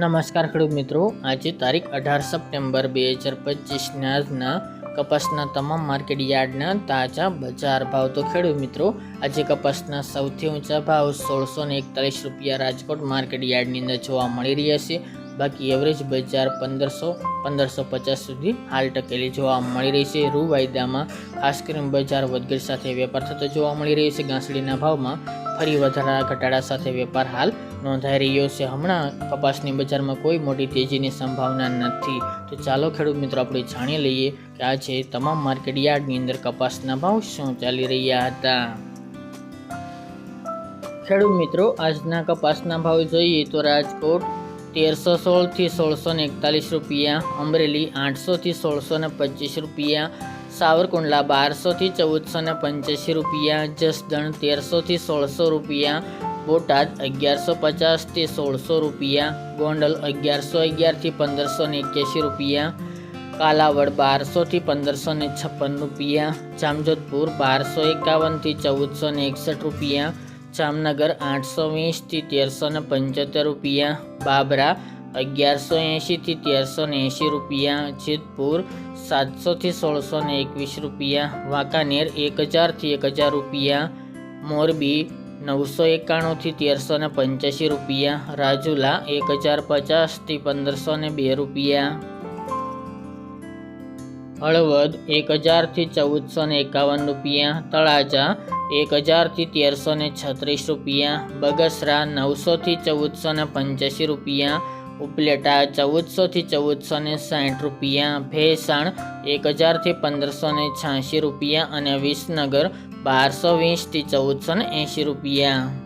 નમસ્કાર ખેડૂત મિત્રો. આજે તારીખ અઢાર સપ્ટેમ્બર બે હજાર પચીસના આજના કપાસના તમામ માર્કેટ યાર્ડના તાજા બજાર ભાવ. તો ખેડૂત મિત્રો, આજે કપાસના સૌથી ઊંચા ભાવ સોળસો ને એકતાલીસ રૂપિયા રાજકોટ માર્કેટ યાર્ડની અંદર જોવા મળી રહ્યા છે. બાકી એવરેજ બજાર પંદરસો પંદરસો પચાસ સુધી હાલ ટકેલી જોવા મળી રહી છે. રૂ વાયદામાં ખાસ કરીને બજાર વધઘટ સાથે વેપાર થતો જોવા મળી રહ્યો છે. ઘાસડીના ભાવમાં ફરી વધારા ઘટાડા સાથે વેપાર હાલ નોંધાઈ રહ્યો છે. હમણાં કપાસની બજારમાં કોઈ મોટી તેજીની સંભાવના નથી. તો ચાલો ખેડૂત મિત્રો, આપણે જાણી લઈએ કે આજે તમામ માર્કેટ યાર્ડની અંદર કપાસના ભાવ શું ચાલી રહ્યા હતા. ખેડૂત મિત્રો, આજના કપાસના ભાવ જોઈએ તો રાજકોટ તેરસો સોળથી સોળસો ને એકતાલીસ રૂપિયા, અમરેલી આઠસોથી સોળસો ને પચીસ રૂપિયા, સાવરકુંડલા બારસોથી ચૌદસો ને પંચ્યાસી રૂપિયા, જસદણ તેરસોથી સોળસો રૂપિયા બોટાદ અગિયારસો પચાસથી સોળસો રૂપિયા, ગોંડલ અગિયારસો અગિયારથી પંદરસો ને એક્યાસી રૂપિયા, કાલાવડ બારસોથી પંદરસો ને છપ્પન રૂપિયા, જામજોધપુર બારસો એકાવનથી ચૌદસો ને એકસઠ રૂપિયા, જામનગર આઠસો વીસથી તેરસો ને પંચોતેર રૂપિયા, બાબરા અગિયારસો એંશીથી તેરસો ને એંશી રૂપિયા, જેતપુર સાતસોથી સોળસો ને એકવીસ રૂપિયા, વાંકાનેર એક હજારથી એક હજાર રૂપિયા, મોરબી નવસો એકાણુંથી તેરસો ને પંચ્યાસી રૂપિયા. રાજુલા એક હજાર પચાસથી પંદરસો ને બે રૂપિયા. હળવદ એક હજારથી ચૌદસો ને એકાવન રૂપિયા. તળાજા એક હજારથી તેરસો ને છત્રીસ રૂપિયા. બગસરા નવસોથી ચૌદસો ને પંચ્યાસી રૂપિયા. ઉપલેટા ચૌદસોથી ચૌદસો ને સાઠ રૂપિયા, ભેસાણ એક હજારથી પંદરસો ને છ્યાસી રૂપિયા અને વિસનગર બારસો વીસથી ચૌદસો ને એંશી રૂપિયા.